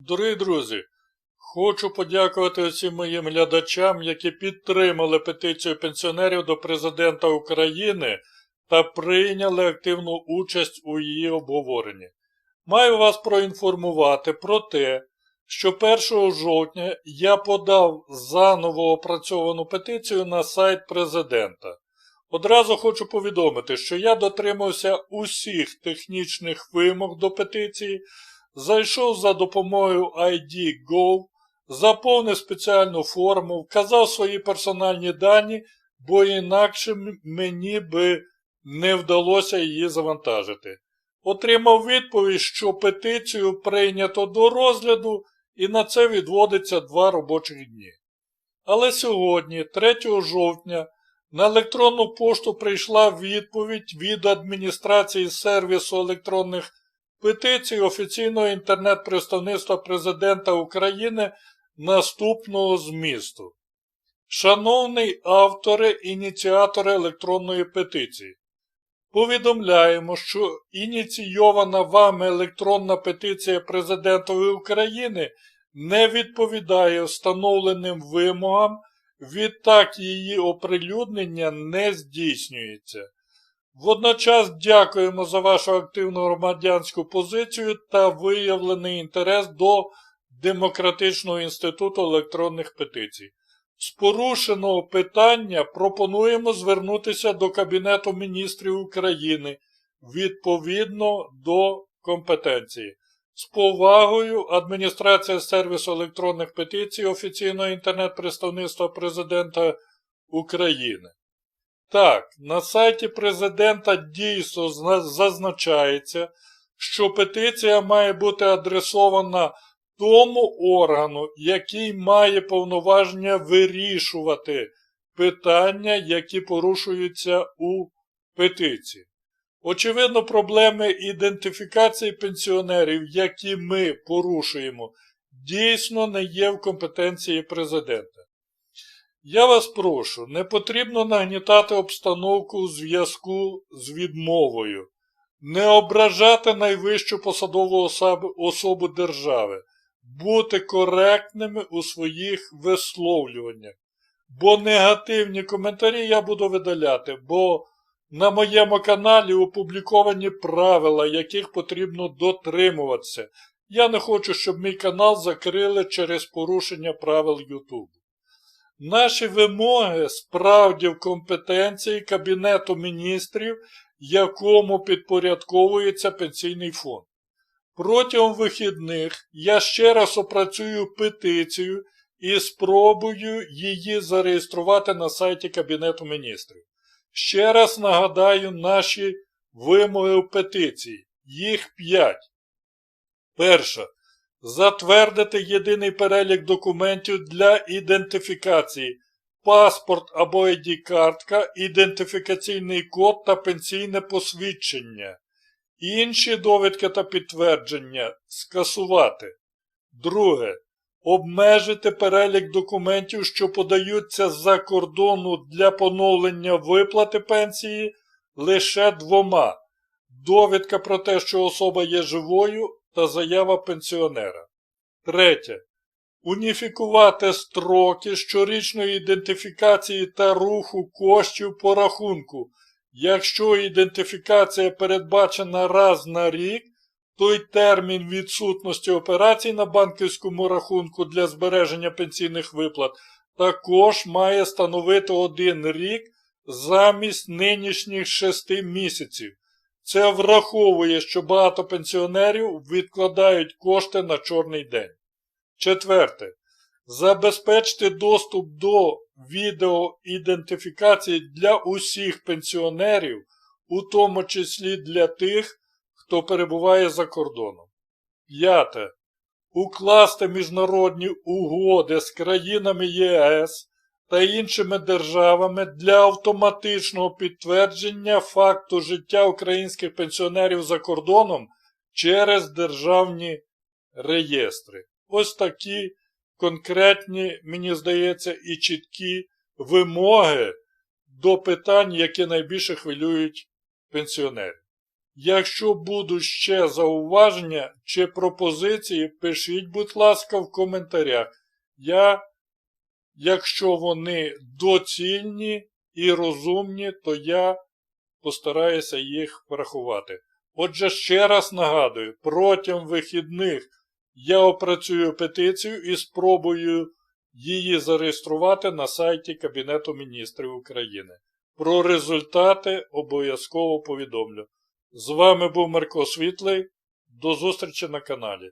Дорогі друзі, хочу подякувати усім моїм глядачам, які підтримали петицію пенсіонерів до Президента України та прийняли активну участь у її обговоренні. Маю вас проінформувати про те, що 1 жовтня я подав заново опрацьовану петицію на сайт Президента. Одразу хочу повідомити, що я дотримався усіх технічних вимог до петиції, зайшов за допомогою ID.gov, заповнив спеціальну форму, вказав свої персональні дані, бо інакше мені би не вдалося її завантажити. Отримав відповідь, що петицію прийнято до розгляду і на це відводиться два робочих дні. Але сьогодні, 3 жовтня, на електронну пошту прийшла відповідь від адміністрації сервісу електронних петицій офіційного інтернет-представництва Президента України наступного змісту. Шановний автори, ініціатори електронної петиції, повідомляємо, що ініційована вами електронна петиція Президентові України не відповідає встановленим вимогам, відтак її оприлюднення не здійснюється. Водночас дякуємо за вашу активну громадянську позицію та виявлений інтерес до Демократичного інституту електронних петицій. З порушеного питання пропонуємо звернутися до Кабінету міністрів України відповідно до компетенції. З повагою Адміністрація сервісу електронних петицій офіційного інтернет-представництва Президента України. Так, на сайті Президента дійсно зазначається, що петиція має бути адресована тому органу, який має повноваження вирішувати питання, які порушуються у петиції. Очевидно, проблеми ідентифікації пенсіонерів, які ми порушуємо, дійсно не є в компетенції президента. Я вас прошу, не потрібно нагнітати обстановку у зв'язку з відмовою, не ображати найвищу посадову особу держави, бути коректними у своїх висловлюваннях. Бо негативні коментарі я буду видаляти, бо на моєму каналі опубліковані правила, яких потрібно дотримуватися. Я не хочу, щоб мій канал закрили через порушення правил YouTube. Наші вимоги справді в компетенції Кабінету міністрів, якому підпорядковується пенсійний фонд. Протягом вихідних я ще раз опрацюю петицію і спробую її зареєструвати на сайті Кабінету міністрів. Ще раз нагадаю наші вимоги в петиції. Їх п'ять. Перша. Затвердити єдиний перелік документів для ідентифікації. Паспорт або ID-картка, ідентифікаційний код та пенсійне посвідчення. Інші довідки та підтвердження скасувати. Друге. Обмежити перелік документів, що подаються з-за кордону для поновлення виплати пенсії лише двома. Довідка про те, що особа є живою та заява пенсіонера. Третє. Уніфікувати строки щорічної ідентифікації та руху коштів по рахунку. Якщо ідентифікація передбачена раз на рік, то й термін відсутності операцій на банківському рахунку для збереження пенсійних виплат також має становити один рік замість нинішніх шести місяців. Це враховує, що багато пенсіонерів відкладають кошти на чорний день. Четверте. Забезпечити доступ до відеоідентифікації для усіх пенсіонерів, у тому числі для тих, хто перебуває за кордоном. П'яте. Укласти міжнародні угоди з країнами ЄС та іншими державами для автоматичного підтвердження факту життя українських пенсіонерів за кордоном через державні реєстри. Ось такі конкретні, мені здається, і чіткі вимоги до питань, які найбільше хвилюють пенсіонерів. Якщо будуть ще зауваження чи пропозиції, пишіть, будь ласка, в коментарях. Я, якщо вони доцільні і розумні, то я постараюся їх врахувати. Отже, ще раз нагадую, протягом вихідних я опрацюю петицію і спробую її зареєструвати на сайті Кабінету міністрів України. Про результати обов'язково повідомлю. З вами був Марко Світлий. До зустрічі на каналі.